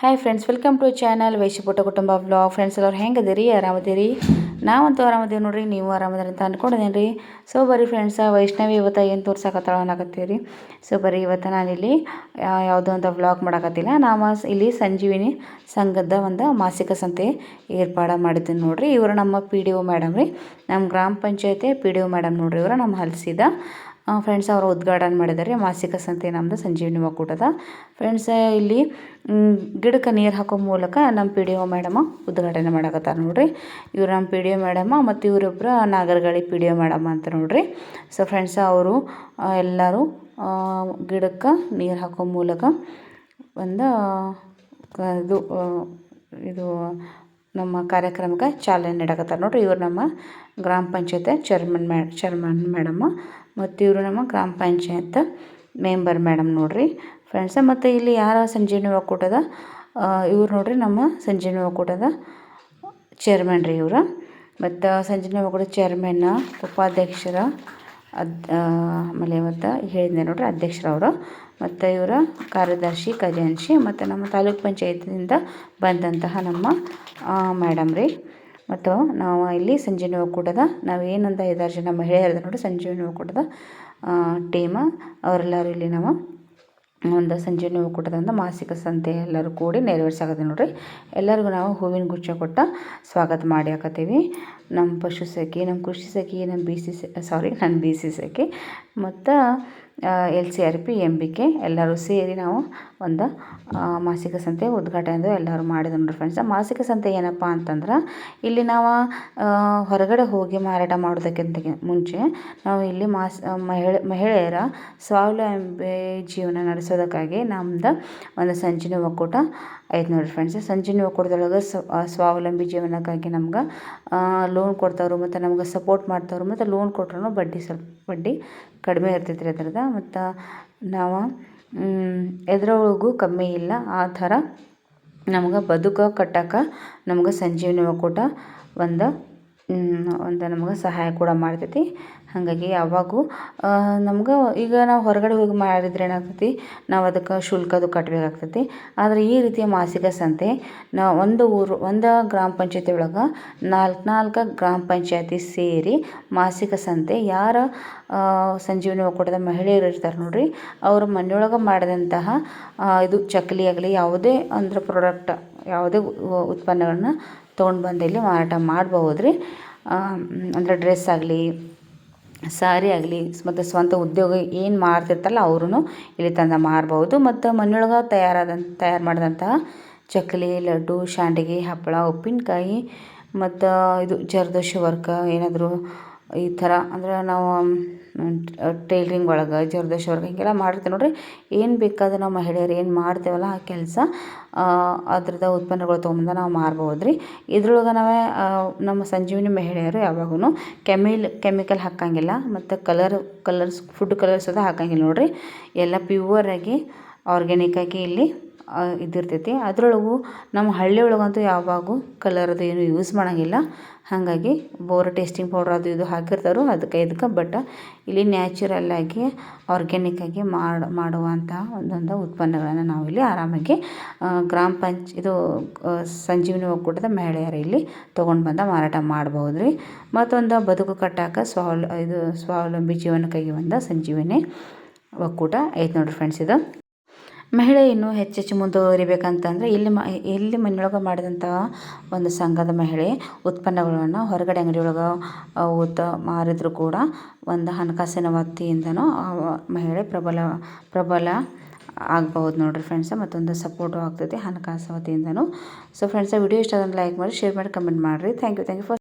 Hi friends welcome to channel ವೈಶಿಪುಟ ಕುಟುಂಬ blog friends ಎಲ್ಲರು ಹೆಂಗದಿರಿ ಆರಾಮದಿರಿ? ನಾವಂತೂ ಆರಾಮದೇವಿ ನೋಡ್ರಿ, ನೀವು ಆರಾಮದಿರಿ ಅಂತ ಅಂದ್ಕೊಂಡಿದ್ದೀನಿ ರೀ ಸೊ ಬರೀ ಫ್ರೆಂಡ್ಸ ವೈಷ್ಣವಿ ಇವತ್ತು ಏನು ತೋರ್ಸಕತ್ತಾಳ ಅನ್ನಕತ್ತೀವಿ ರೀ ಸೊ ಬರೀ ಇವತ್ತು ನಾನಿಲ್ಲಿ ಯಾವುದೋ ಅಂತ ಬ್ಲಾಗ್ ಮಾಡಕತ್ತಿಲ್ಲ. ನಾವು ಇಲ್ಲಿ ಸಂಜೀವಿನಿ ಸಂಘದ ಒಂದು ಮಾಸಿಕ ಸಂತೆ ಏರ್ಪಾಡು ಮಾಡಿದ್ದೀನಿ ನೋಡ್ರಿ. ಇವರು ನಮ್ಮ ಪಿ ಡಿ ಓ ಮೇಡಮ್ ರೀ. ನಮ್ಮ ಗ್ರಾಮ ಪಂಚಾಯತಿ ಪಿ ಡಿ ಓ ಮೇಡಮ್ ನೋಡ್ರಿ ಇವರು, ನಮ್ಮ ಹಲಸಿದ ಫ್ರೆಂಡ್ಸ್ ಅವರು ಉದ್ಘಾಟನೆ ಮಾಡಿದ್ದಾರೆ. ಮಾಸಿಕ ಸಂತೆ ನಮ್ಮದು ಸಂಜೀವಿನಿ ಒಕ್ಕೂಟದ ಫ್ರೆಂಡ್ಸ್ ಇಲ್ಲಿ ಗಿಡಕ್ಕೆ ನೀರು ಹಾಕೋ ಮೂಲಕ ನಮ್ಮ ಪಿ ಡಿ ಒ ಮೇಡಮ ಉದ್ಘಾಟನೆ ಮಾಡಕತ್ತಾರೆ ನೋಡಿರಿ. ಇವ್ರು ನಮ್ಮ ಪಿ ಡಿ ಒ ಮೇಡಮ ಮತ್ತು ಇವರೊಬ್ಬರು Nagaragali P D O madam ಅಂತ ನೋಡಿರಿ. ಸೊ ಫ್ರೆಂಡ್ಸ್ ಅವರು ಎಲ್ಲರೂ ಗಿಡಕ್ಕೆ ನೀರು ಹಾಕೋ ಮೂಲಕ ಒಂದು ಇದು ಇದು ನಮ್ಮ ಕಾರ್ಯಕ್ರಮಕ್ಕೆ ಚಾಲನೆ ನೀಡಕತ್ತಾರೆ. ನೋಡಿರಿ, ಇವರು ನಮ್ಮ ಗ್ರಾಮ ಪಂಚಾಯತ್ ಚೇರ್ಮನ್ ಮ್ಯಾ ಚೇರ್ಮನ್ ಮೇಡಮ್ ಮತ್ತು ಇವರು ನಮ್ಮ ಗ್ರಾಮ ಪಂಚಾಯತ್ ಮೆಂಬರ್ ಮೇಡಮ್ ನೋಡಿರಿ. ಫ್ರೆಂಡ್ಸ ಮತ್ತು ಇಲ್ಲಿ ಯಾರ ಸಂಜೀವಿನಿ ಒಕ್ಕೂಟದ ಇವ್ರು ನೋಡಿರಿ ನಮ್ಮ ಸಂಜೀವಿನಿ ಒಕ್ಕೂಟದ ಚೇರ್ಮನ್ ರೀ ಇವರು. ಮತ್ತು ಸಂಜೀವಿನಿ ಒಕ್ಕೂಟದ ಚೇರ್ಮನ್ನ ಉಪಾಧ್ಯಕ್ಷರ ಅದ್ ಆಮೇಲೆ ಇವತ್ತು ಹೇಳಿದ್ದೆ ನೋಡ್ರಿ ಅಧ್ಯಕ್ಷರವರು. ಮತ್ತು ಇವರ ಕಾರ್ಯದರ್ಶಿ ಖಜಾನ್ಸಿ ಮತ್ತು ನಮ್ಮ ತಾಲೂಕ್ ಪಂಚಾಯತಿನಿಂದ ಬಂದಂತಹ ನಮ್ಮ ಮೇಡಮ್ ರೀ. ಮತ್ತು ನಾವು ಇಲ್ಲಿ ಸಂಜೀವಿನಿ ಒಕ್ಕೂಟದ ನಾವು ಏನಂತ ಐದಾರು ಜನ ಮಹಿಳೆಯರು ನೋಡಿ ಸಂಜೀವಿನಿ ಒಕ್ಕೂಟದ ಟೀಮ ಅವರೆಲ್ಲರೂ ಇಲ್ಲಿ ನಾವು ಒಂದು ಸಂಜೀವಿನಿ ಒಕ್ಕೂಟದಿಂದ ಮಾಸಿಕ ಸಂತೆ ಎಲ್ಲರೂ ಕೂಡಿ ನೆರವೇರ್ಸಾಕತ್ತೆ ನೋಡಿರಿ. ಎಲ್ಲರಿಗೂ ನಾವು ಹೂವಿನ ಗುಚ್ಛ ಕೊಟ್ಟು ಸ್ವಾಗತ ಮಾಡಿ ಹಾಕತ್ತೀವಿ. ನಮ್ಮ ಪಶು ಸಖಿ ನಮ್ಮ ಕೃಷಿ ಸಖಿ ನಮ್ಮ ಬಿ ಸಿ ಸಾರಿ ನನ್ನ ಬಿ ಸಿ ಸಖಿ. ಮತ್ತು L C R P M B K ಎಲ್ಲರೂ ಸೇರಿ ನಾವು ಒಂದು ಮಾಸಿಕ ಸಂತೆ ಉದ್ಘಾಟನೆ ಎಲ್ಲರೂ ಮಾಡಿದ್ರು ನೋಡಿ ಫ್ರೆಂಡ್ಸ್ ಮಾಸಿಕ ಸಂತೆ ಏನಪ್ಪ ಅಂತಂದ್ರೆ ಇಲ್ಲಿ ನಾವು ಹೊರಗಡೆ ಹೋಗಿ ಮಾರಾಟ ಮಾಡೋದಕ್ಕಿಂತ ಮುಂಚೆ ನಾವು ಇಲ್ಲಿ ಮಾಸ್ ಮಹಿಳೆ, ಮಹಿಳೆಯರ ಸ್ವಾವಲಂಬಿ ಜೀವನ ನಡೆಸೋದಕ್ಕಾಗಿ ನಮ್ದು ಒಂದು ಸಂಜೀನಿ ಒಕ್ಕೂಟ ಐತೆ ನೋಡಿರಿ ಫ್ರೆಂಡ್ಸ್ ಸಂಜೀನಿ ಒಕ್ಕೂಟದೊಳಗೆ ಸ್ವಾವಲಂಬಿ ಜೀವನಕ್ಕಾಗಿ ನಮ್ಗೆ ಲೋನ್ ಕೊಡ್ತಾವ್ರು ಮತ್ತು ನಮ್ಗೆ ಸಪೋರ್ಟ್ ಮಾಡ್ತವ್ರು ಮತ್ತು ಲೋನ್ ಕೊಟ್ರೂ ಬಡ್ಡಿ ಸ್ವಲ್ಪ, ಬಡ್ಡಿ ಕಡಿಮೆ ಇರ್ತೈತೆ ರೀ ಅದ್ರದ್ದು. ಮತ್ತು ನಾವು ಎದ್ರೊಳಗೂ ಕಮ್ಮಿ ಇಲ್ಲ. ಆ ಥರ ನಮ್ಗೆ ಬದುಕು ಕಟ್ಟಕ್ಕೆ ನಮ್ಗೆ ಸಂಜೀವಿನಿ ಒಕ್ಕೂಟ ಒಂದು ಒಂದು ನಮ್ಗೆ ಸಹಾಯ ಕೂಡ ಮಾಡ್ತೈತಿ. ಹಾಗಾಗಿ ಯಾವಾಗೂ ನಮ್ಗೆ ಈಗ ನಾವು ಹೊರಗಡೆ ಹೋಗಿ ಮಾಡಿದ್ರೆ ಏನಾಗ್ತೈತಿ, ನಾವು ಅದಕ್ಕೆ ಶುಲ್ಕ ಅದು ಕಟ್ಟಬೇಕಾಗ್ತೈತಿ ಆದರೆ ಈ ರೀತಿಯ ಮಾಸಿಕ ಸಂತೆ, ನಾ ಒಂದು ಊರು, ಒಂದು ಗ್ರಾಮ ಪಂಚಾಯತಿ ಒಳಗೆ ನಾಲ್ಕು ನಾಲ್ಕು ಗ್ರಾಮ ಪಂಚಾಯತಿ ಸೇರಿ ಮಾಸಿಕ ಸಂತೆ, ಯಾರ ಸಂಜೀವಿನಿ ಒಕ್ಕೂಟದ ಮಹಿಳೆಯರು ಇರ್ತಾರೆ ನೋಡಿರಿ, ಅವರು ಮನೆಯೊಳಗೆ ಮಾಡಿದಂತಹ ಇದು ಚಕ್ಕಲಿ ಆಗಲಿ, ಯಾವುದೇ ಅಂದ್ರೆ ಪ್ರಾಡಕ್ಟ್ ಯಾವುದೇ ಉತ್ಪನ್ನಗಳನ್ನ ತೊಗೊಂಡು ಬಂದು ಇಲ್ಲಿ ಮಾರಾಟ ಮಾಡ್ಬೋದು ರೀ ಅಂದರೆ ಡ್ರೆಸ್ ಆಗಲಿ ಸಾರಿ ಆಗಲಿ, ಮತ್ತು ಸ್ವಂತ ಉದ್ಯೋಗ ಏನು ಮಾಡ್ತಿರ್ತಾರಲ್ಲ ಅವ್ರೂ ಇಲ್ಲಿ ತಂದು ಮಾರ್ಬೋದು ಮತ್ತು ಮನೆಯೊಳಗೆ ತಯಾರಾದಂಥ ತಯಾರು ಮಾಡಿದಂತಹ ಚಕ್ಕಲಿ ಲಡ್ಡು, ಶಾಂಡಿಗೆ, ಹಪ್ಪಳ, ಉಪ್ಪಿನಕಾಯಿ, ಮತ್ತು ಇದು ಜರ್ದೋಷ ವರ್ಕ ಏನಾದರೂ ಈ ಥರ ಅಂದ್ರೆ ನಾವು ಟೈಲರಿಂಗ್ ಒಳಗೆ ಜರ್ದೋಶಿ ಒಳಗೆ ಹೀಗೆಲ್ಲ ಮಾಡಿರ್ತೀವಿ ನೋಡಿರಿ. ಏನು ಬೇಕಾದ್ರೆ ನಾವು ಮಹಿಳೆಯರು ಏನು ಮಾಡ್ತೇವಲ್ಲ ಆ ಕೆಲಸ ಅದ್ರದ್ದು ಉತ್ಪನ್ನಗಳು ತೊಗೊಂಬಂದು ನಾವು ಮಾರ್ಬೋದು ರೀ ಇದ್ರೊಳಗೆ ನಾವೇ ನಮ್ಮ ಸಂಜೀವಿನಿ ಮಹಿಳೆಯರು ಯಾವಾಗೂ ಕೆಮಿಲ್, ಕೆಮಿಕಲ್ ಹಾಕೋಂಗಿಲ್ಲ ಮತ್ತು ಕಲರ್ ಕಲರ್ಸ್ ಫುಡ್ ಕಲರ್ಸ್ ಅದು ಹಾಕೋಂಗಿಲ್ಲ ನೋಡಿರಿ. ಎಲ್ಲ ಪ್ಯೂವರಾಗಿ ಆರ್ಗ್ಯಾನಿಕ್ಕಾಗಿ ಇಲ್ಲಿ ಇದಿರ್ತೈತಿ. ಅದರೊಳಗೂ ನಮ್ಮ ಹಳ್ಳಿ ಒಳಗಂತೂ ಯಾವಾಗೂ ಕಲರದು ಏನು ಯೂಸ್ ಮಾಡೋಂಗಿಲ್ಲ. ಹಾಗಾಗಿ ಬೋರ್ ಟೇಸ್ಟಿಂಗ್ ಪೌಡ್ರ್ ಅದು ಇದು ಹಾಕಿರ್ತಾರೆ ಅದಕ್ಕೆ ಇದಕ್ಕೆ ಬಟ್ ಇಲ್ಲಿ ನ್ಯಾಚುರಲ್ಲಾಗಿ ಆರ್ಗ್ಯಾನಿಕ್ಕಾಗಿ ಮಾಡಿ ಮಾಡುವಂಥ ಒಂದೊಂದು ಉತ್ಪನ್ನಗಳನ್ನು ನಾವಿಲ್ಲಿ ಆರಾಮಾಗಿ ಗ್ರಾಮ ಪಂಚ್, ಇದು ಸಂಜೀವಿನಿ ಒಕ್ಕೂಟದ ಮಹಿಳೆಯರು ಇಲ್ಲಿ ತೊಗೊಂಡು ಬಂದು ಮಾರಾಟ ಮಾಡ್ಬೋದು ರೀ ಮತ್ತೊಂದು ಬದುಕು ಕಟ್ಟಾಕ ಸ್ವಾವಲ, ಇದು ಸ್ವಾವಲಂಬಿ ಜೀವನಕ್ಕಾಗಿ ಬಂದ ಸಂಜೀವಿನಿ ಒಕ್ಕೂಟ ಐತೆ ನೋಡಿರಿ ಫ್ರೆಂಡ್ಸ್ ಇದು. ಮಹಿಳೆ ಇನ್ನೂ ಹೆಚ್ಚೆಚ್ಚು ಮುಂದುವರಿಬೇಕಂತಂದರೆ ಇಲ್ಲಿ ಮ, ಇಲ್ಲಿ ಮನೆಯೊಳಗೆ ಮಾಡಿದಂತಹ ಒಂದು ಸಂಘದ ಮಹಿಳೆ ಉತ್ಪನ್ನಗಳನ್ನು ಹೊರಗಡೆ ಅಂಗಡಿಯೊಳಗೆ ಉತ್ತ ಮಾರಿದರೂ ಕೂಡ ಒಂದು ಹಣಕಾಸಿನ ವತಿಯಿಂದನೂ ಮಹಿಳೆ ಪ್ರಬಲ ಪ್ರಬಲ ಆಗ್ಬೋದು ನೋಡಿರಿ ಫ್ರೆಂಡ್ಸ್ ಮತ್ತೊಂದು ಸಪೋರ್ಟು ಆಗ್ತೈತಿ ಹಣಕಾಸು ವತಿಯಿಂದನೂ. ಸೊ ಫ್ರೆಂಡ್ಸ್ ವಿಡಿಯೋ ಇಷ್ಟ ಲೈಕ್ ಮಾಡಿ ಶೇರ್ ಮಾಡಿ ಕಮೆಂಟ್ ಮಾಡಿರಿ. Thank you thank you for